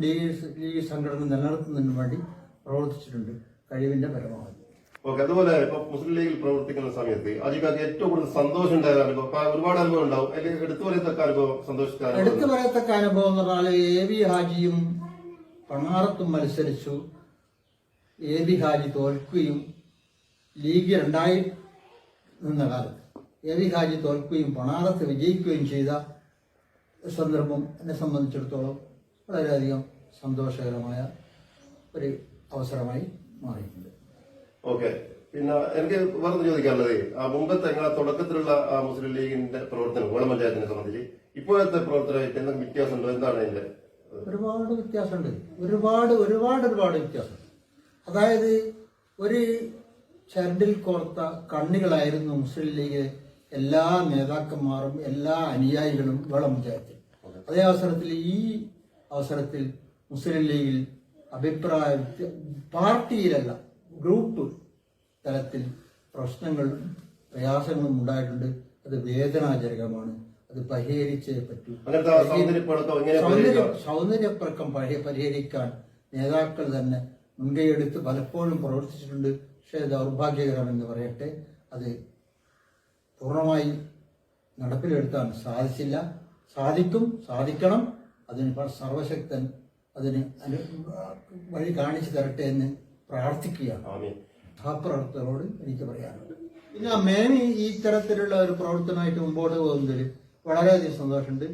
League league സംഘടന നിലനിർത്തുന്നതിന് വേണ്ടി പ്രവർത്തിച്ചിട്ടുണ്ട്. കഴിവിന്റെ പരമാവധി. ഓക്കെ അതുപോലെ ഇപ്പൊ മുസ്ലിം ലീഗിൽ പ്രവർത്തിക്കുന്ന സമയത്ത് അജിക്കാർക്ക് ഏറ്റവും കൂടുതൽ സന്തോഷം ഉണ്ടായ അനുഭവം ഒരുപാട് അനുഭവം ഉണ്ടാവും. അതിൽ എടുത്തു പറയത്തക്ക അനുഭവം സന്തോഷിക്കാൻ എടുത്തു പറയത്തക്ക അനുഭവം എന്ന് പറഞ്ഞാൽ എ വി ഹാജിയും പണാറത്തും മത്സരിച്ചു. എ വി ഹാജി തോൽക്കുകയും ലീഗ് രണ്ടായി നിന്ന കാലത്ത് എ വി ഹാജി തോൽക്കുകയും പണാറത്ത് വിജയിക്കുകയും ചെയ്ത സന്ദർഭം എന്നെ സംബന്ധിച്ചിടത്തോളം വളരെയധികം സന്തോഷകരമായ ഒരു അവസരമായി മാറിയിട്ടുണ്ട്. ഓക്കെ. പിന്നെ എനിക്ക് വേറെ ചോദിക്കാനുള്ളത്. ആ മുമ്പത്തെ നിങ്ങളെ തുടക്കത്തിലുള്ള ആ മുസ്ലിം ലീഗിന്റെ പ്രവർത്തനം ഓണം പഞ്ചായത്തിനെ സംബന്ധിച്ച് ഇപ്പോഴത്തെ പ്രവർത്തനമായിട്ട് എന്തെങ്കിലും വ്യത്യാസമുണ്ടോ? എന്താണ് അതിന്റെ ഒരുപാട് വ്യത്യാസമുണ്ട്. ഒരുപാട് ഒരുപാട് ഒരുപാട് വ്യത്യാസം. അതായത് ഒരു ചരടിൽ കോർത്ത കണ്ണികളായിരുന്നു മുസ്ലിം ലീഗ് എല്ലാ നേതാക്കന്മാരും എല്ലാ അനുയായികളും വേളം പഞ്ചായത്തിൽ. അതേ അവസരത്തിൽ ഈ അവസരത്തിൽ മുസ്ലിം ലീഗിൽ അഭിപ്രായ പാർട്ടിയിലല്ല ഗ്രൂപ്പ് തലത്തിൽ പ്രശ്നങ്ങളും പ്രയാസങ്ങളും ഉണ്ടായിട്ടുണ്ട്. അത് വേദനാജനകമാണ്. അത് പരിഹരിച്ചേ പറ്റൂ. സൗന്ദര്യപ്പറക്കം പരിഹരിക്കാൻ നേതാക്കൾ തന്നെ മുൻകൈയെടുത്ത് പലപ്പോഴും പ്രവർത്തിച്ചിട്ടുണ്ട്. പക്ഷേ ദൗർഭാഗ്യകരമെന്ന് പറയട്ടെ. അത് പൂർണമായി നടപ്പിലെടുത്താൻ സാധിച്ചില്ല. സാധിക്കും സാധിക്കണം. അതിന് സർവശക്തൻ അതിന് വഴി കാണിച്ചു തരട്ടെ എന്ന് പ്രാർത്ഥിക്കുകയാണ്. ആ എനിക്ക് പറയാനുള്ളത്. പിന്നെ മേമി ഈ തരത്തിലുള്ള ഒരു പ്രവർത്തനമായിട്ട് മുമ്പോട്ട് പോകുന്നതിൽ വളരെയധികം സന്തോഷമുണ്ട്.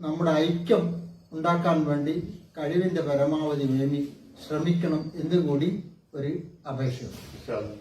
നമ്മുടെ ഐക്യം ഉണ്ടാക്കാൻ വേണ്ടി കഴിവിന്റെ പരമാവധി മേമി ശ്രമിക്കണം എന്നുകൂടി ഒരു അപേക്ഷയുണ്ട്. അല്ലാ.